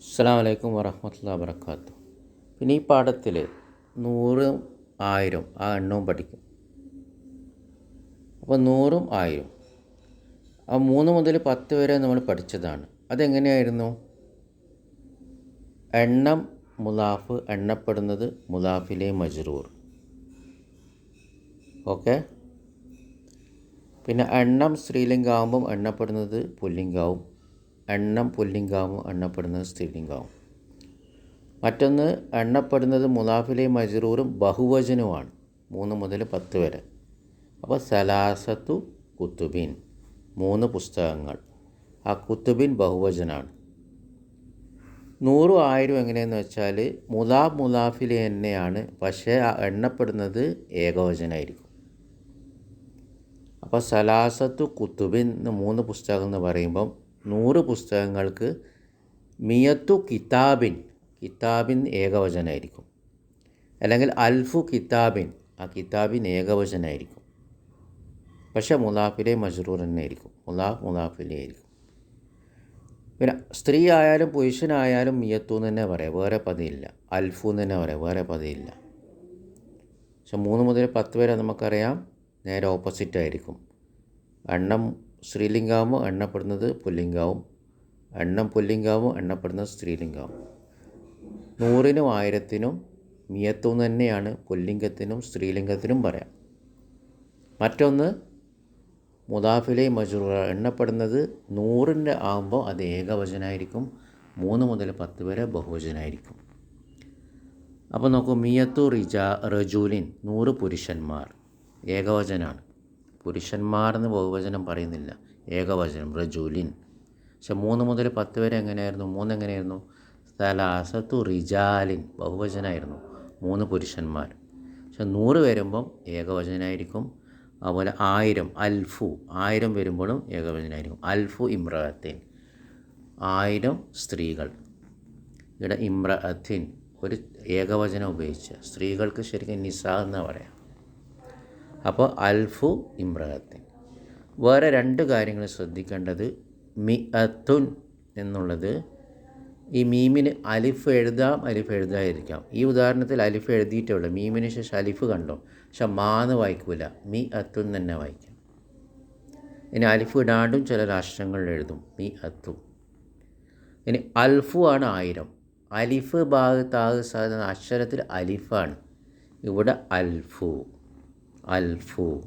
അസ്സാം വലൈക്കും വറഹമത്തുള്ള വർക്കാത്തു പിന്നെ ഈ പാഠത്തിൽ നൂറും ആയിരം ആ എണ്ണവും പഠിക്കും. അപ്പോൾ നൂറും ആയിരം. ആ മൂന്ന് മുതൽ പത്ത് വരെ നമ്മൾ പഠിച്ചതാണ്. അതെങ്ങനെയായിരുന്നു? എണ്ണം മുലാഫ് എണ്ണപ്പെടുന്നത് മുലാഫിലെ മജ്റൂർ. ഓക്കെ? പിന്നെ എണ്ണം സ്ത്രീലിംഗാവുമ്പം എണ്ണപ്പെടുന്നത് പുല്ലിംഗാവും. എണ്ണം പുല്ലിംഗാവും എണ്ണപ്പെടുന്നത് സ്ത്രീലിംഗാവും മറ്റൊന്ന് എണ്ണപ്പെടുന്നത് മുലാഫിലെ മജ്റൂറും ബഹുവചനവുമാണ് മൂന്ന് മുതൽ പത്ത് വരെ. അപ്പോൾ സലാസത്തു കുത്തുബിൻ. മൂന്ന് പുസ്തകങ്ങൾ. ആ കുത്തുബിൻ ബഹുവചനാണ്. നൂറും ആയിരം എങ്ങനെയെന്ന് വെച്ചാൽ മുലാഫ് മുലാഫിലെ തന്നെയാണ്. പക്ഷേ ആ എണ്ണപ്പെടുന്നത് ഏകവചനായിരിക്കും. അപ്പോൾ സലാസത്തു കുത്തുബിൻ എന്ന് മൂന്ന് പുസ്തകം എന്ന് പറയുമ്പം നൂറ് പുസ്തകങ്ങൾക്ക് മിയത്തു കിതാബിൻ കിതാബിൻ ഏകവചനമായിരിക്കും അല്ലെങ്കിൽ അൽഫു കിതാബിൻ ആ കിതാബിൻ ഏകവചനമായിരിക്കും പക്ഷെ മുലാഫിലെ മജ്റൂർ തന്നെ ആയിരിക്കും മുലാഫ് മുലാഫിലെ ആയിരിക്കും പിന്നെ സ്ത്രീ ആയാലും പുരുഷനായാലും മിയത്തു എന്ന് തന്നെ പറയാം. വേറെ പതിയില്ല അൽഫു എന്ന് തന്നെ പറയാം. വേറെ പതിയില്ല പക്ഷെ മൂന്ന് മുതൽ പത്ത് വരെ നമുക്കറിയാം നേരെ ഓപ്പോസിറ്റ് ആയിരിക്കും എണ്ണം സ്ത്രീലിംഗാവുമ്പോൾ എണ്ണപ്പെടുന്നത് പുല്ലിംഗാവും. എണ്ണം പുല്ലിംഗാവും എണ്ണപ്പെടുന്നത് സ്ത്രീലിംഗാവും. നൂറിനും ആയിരത്തിനും മിയത്തും തന്നെയാണ് പുല്ലിംഗത്തിനും സ്ത്രീലിംഗത്തിനും പറയാം. മറ്റൊന്ന് മുദാഫിലെ മജുറ എണ്ണപ്പെടുന്നത് നൂറിന്റെ ആകുമ്പോൾ അത് ഏകവചനായിരിക്കും. മൂന്ന് മുതൽ പത്ത് വരെ ബഹുവചനായിരിക്കും. അപ്പോൾ നോക്കൂ മിയത്തു റിജ റജൂലിൻ നൂറ് പുരുഷന്മാർ ഏകവചനാണ്. പുരുഷന്മാർ എന്ന് ബഹുവചനം പറയുന്നില്ല. ഏകവചനം റജുലിൻ. പക്ഷെ മൂന്ന് മുതൽ പത്ത് വരെ എങ്ങനെയായിരുന്നു? മൂന്ന് എങ്ങനെയായിരുന്നു സലാസത്തു റിജാലിൻ ബഹുവചനായിരുന്നു മൂന്ന് പുരുഷന്മാർ. പക്ഷെ നൂറ് വരുമ്പം ഏകവചനായിരിക്കും. അതുപോലെ ആയിരം അൽഫു. ആയിരം വരുമ്പോഴും ഏകവചനായിരിക്കും. അൽഫു ഇമ്രഅത്തിൻ. ആയിരം സ്ത്രീകൾ. ഇവിടെ ഇമ്രഅത്തിൻ ഒരു ഏകവചനം ഉപയോഗിച്ച് സ്ത്രീകൾക്ക് ശരിക്കും നിസ എന്ന് പറയാം? അപ്പോൾ അൽഫു ഇമ്രഹത്തിൻ. വേറെ രണ്ട് കാര്യങ്ങൾ ശ്രദ്ധിക്കേണ്ടത് മി അത്തുൻ എന്നുള്ളത് ഈ മീമിന് അലിഫ് എഴുതാം അലിഫ് എഴുതാതിരിക്കാം. ഈ ഉദാഹരണത്തിൽ അലിഫ് എഴുതിയിട്ടേ ഉള്ളൂ. മീമിന് ശേഷം അലിഫ് കണ്ടോ? പക്ഷെ മാന്ന് വായിക്കൂല. മി അത്തുൻ തന്നെ വായിക്കാം. ഇനി അലിഫ് ഇടാണ്ടും ചില രാഷ്ട്രങ്ങളിൽ എഴുതും. മി അത്തു ഇനി അൽഫു ആണ് ആയിരം. അലിഫ് ഭാഗത്താകുന്ന അക്ഷരത്തിൽ അലിഫാണ്. ഇവിടെ അൽഫു. അൽഫു.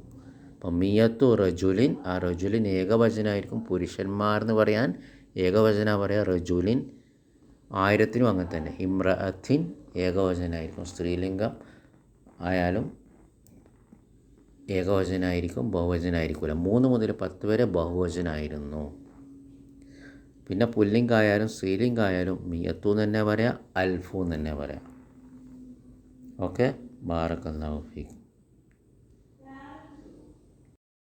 അപ്പം മിയത്തു റജുലിൻ ആ റജുലിൻ ഏകവചനമായിരിക്കും പുരുഷന്മാർ എന്ന് പറയാൻ ഏകവചന പറയാം റജുലിൻ. ആയിരത്തിനും അങ്ങനെ തന്നെ. ഇമ്രഅത്തിൻ ഏകവചനായിരിക്കും. സ്ത്രീലിംഗം ആയാലും ഏകവചനായിരിക്കും ബഹുവചനമായിരിക്കില്ല മൂന്ന് മുതൽ പത്ത് വരെ ബഹുവചനായിരുന്നു. പിന്നെ പുല്ലിംഗായാലും സ്ത്രീലിംഗായാലും മിയത്തു എന്ന് തന്നെ പറയാം അൽഫു എന്ന് തന്നെ പറയാം. ഓക്കെ? ഫീക്കും